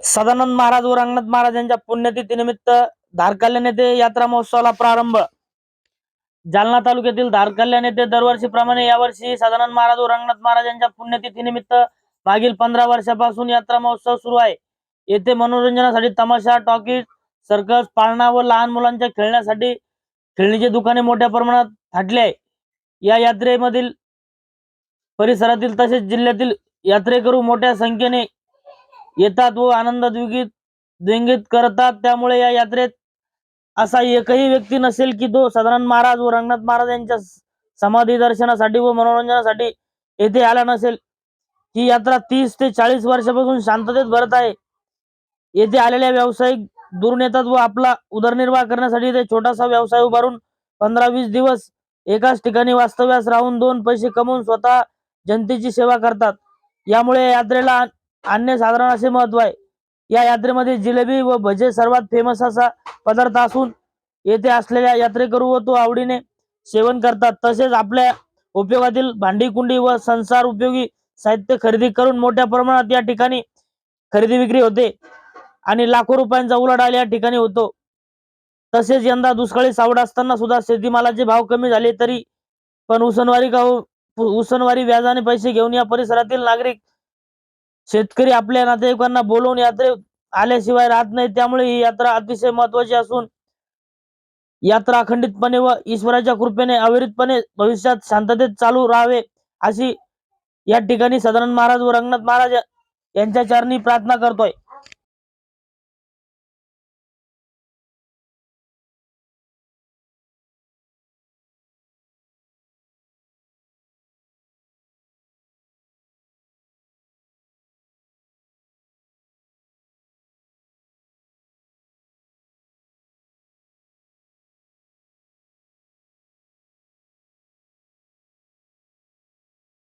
सदानंद महाराज व रंगनाथ महाराज यांच्या पुण्यतिथीनिमित्त धारकल्याण येथे यात्रा महोत्सवाला प्रारंभ. जालना तालुक्यातील धारकल्याण येथे दरवर्षीप्रमाणे यावर्षी सदानंद महाराज व रंगनाथ महाराज यांच्या पुण्यतिथीनिमित्त मागील पंधरा वर्षापासून यात्रा महोत्सव सुरू आहे. येथे मनोरंजनासाठी तमाशा टॉकीज सर्कस पाळणा व लहान मुलांच्या खेळण्यासाठी खेळणीची दुकाने मोठ्या प्रमाणात थाटली आहे. या यात्रेमधील परिसरातील तसेच जिल्ह्यातील यात्रेकरू मोठ्या संख्येने येतात व आनंद द्विगीत द्विंगित करतात. त्यामुळे या यात्रेत असा एकही व्यक्ती नसेल की तो सदानंद महाराज व रंगनाथ महाराज यांच्या समाधी दर्शनासाठी व मनोरंजनासाठी येथे आला नसेल. ही यात्रा तीस ते चाळीस वर्षापासून शांततेत भरत आहे. येथे आलेल्या व्यावसायिक दुरून येतात व आपला उदरनिर्वाह करण्यासाठी ते छोटासा व्यवसाय उभारून पंधरा वीस दिवस एकाच ठिकाणी वास्तव्यास राहून दोन पैसे कमवून स्वतः जनतेची सेवा करतात. यामुळे यात्रेला अन्य साधारण असे महत्त्व आहे. या यात्रेमध्ये जिलेबी व भजे सर्वात फेमस असा पदार्थ असून येथे असलेल्या यात्रेकरू व तो आवडीने सेवन करतात. तसेच आपल्या उपयोगातील भांडी कुंडी व संसार उपयोगी साहित्य खरेदी करून मोठ्या प्रमाणात या ठिकाणी खरेदी विक्री होते आणि लाखो रुपयांचा उलाढाल या ठिकाणी होतो. तसेच यंदा दुष्काळी सावड असताना सुद्धा शेतीमालाचे भाव कमी झाले तरी पण उसनवारी गाव उसनवारी व्याजाने पैसे घेऊन या परिसरातील नागरिक शेतकरी आपल्या नातेवाईकांना बोलवून यात्रे आल्याशिवाय राहत नाही त्यामुळे ही यात्रा अतिशय महत्वाची असून यात्रा अखंडितपणे व ईश्वराच्या कृपेने अविरतपणे भविष्यात शांततेत चालू राहावे अशी या ठिकाणी सदानंद महाराज व रंगनाथ महाराज यांच्या चरणी प्रार्थना करतोय.